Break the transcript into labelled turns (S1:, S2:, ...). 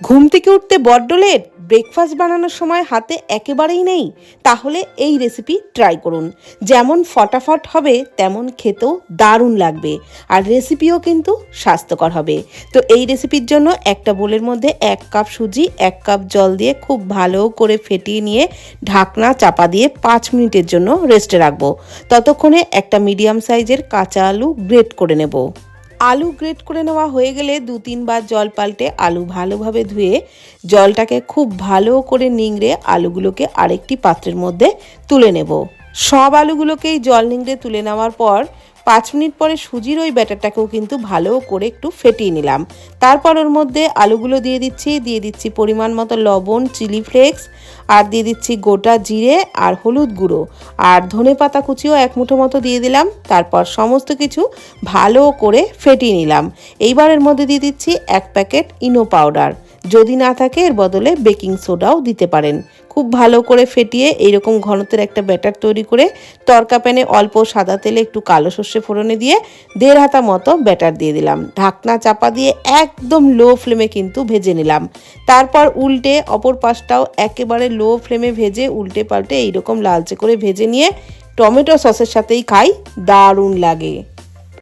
S1: ঘুম থেকে উঠতে বড্ড লেট ব্রেকফাস্ট বানানোর সময় হাতে একেবারেই নেই। তাহলে এই রেসিপি ট্রাই করুন। যেমন ফটাফট হবে, তেমন খেতেও দারুণ লাগবে। আর রেসিপিও কিন্তু স্বাস্থ্যকর হবে। তো এই রেসিপির জন্য একটা বোলের মধ্যে এক কাপ সুজি, এক কাপ জল দিয়ে খুব ভালো করে ফেটিয়ে নিয়ে ঢাকনা চাপা দিয়ে পাঁচ মিনিটের জন্য রেস্টে রাখব। ততক্ষণে একটা মিডিয়াম সাইজের কাঁচা আলু গ্রেট করে নেব। আলু গ্রেট করে নেওয়া হয়ে গেলে দু তিনবার জল পাল্টে আলু ভালোভাবে ধুয়ে জলটাকে খুব ভালো করে নিংড়ে আলুগুলোকে আরেকটি পাত্রের মধ্যে তুলে নেব। সব আলুগুলোকেই জল নিংড়ে তুলে নেওয়ার পর পাঁচ মিনিট পরে সুজির ওই ব্যাটারটাকেও কিন্তু ভালো করে একটু ফেটিয়ে নিলাম। তারপর ওর মধ্যে আলুগুলো দিয়ে দিচ্ছি দিয়ে দিচ্ছি পরিমাণ মতো লবণ, চিলি ফ্লেক্স, আর দিয়ে দিচ্ছি গোটা জিরে আর হলুদ গুঁড়ো। আর ধনে পাতা কুচিও এক মুঠো মতো দিয়ে দিলাম। তারপর সমস্ত কিছু ভালো করে ফেটিয়ে নিলাম। এইবারের মধ্যে দিয়ে দিচ্ছি এক প্যাকেট ইনো পাউডার। যদি না থাকে, এর বদলে বেকিং সোডাও দিতে পারেন। খুব ভালো করে ফেটিয়ে এইরকম ঘনত্বের একটা ব্যাটার তৈরি করে তরকা প্যানে অল্প সাদা তেলে একটু কালো সর্ষে ফোড়নে দিয়ে দেড় হাতা মতো ব্যাটার দিয়ে দিলাম। ঢাকনা চাপা দিয়ে একদম লো ফ্লেমে কিন্তু ভেজে নিলাম। তারপর উল্টে অপর পাশটাও একেবারে লো ফ্লেমে ভেজে উল্টে পাল্টে এইরকম লালচে করে ভেজে নিয়ে টমেটো সসের সাথেই খাই। দারুণ লাগে।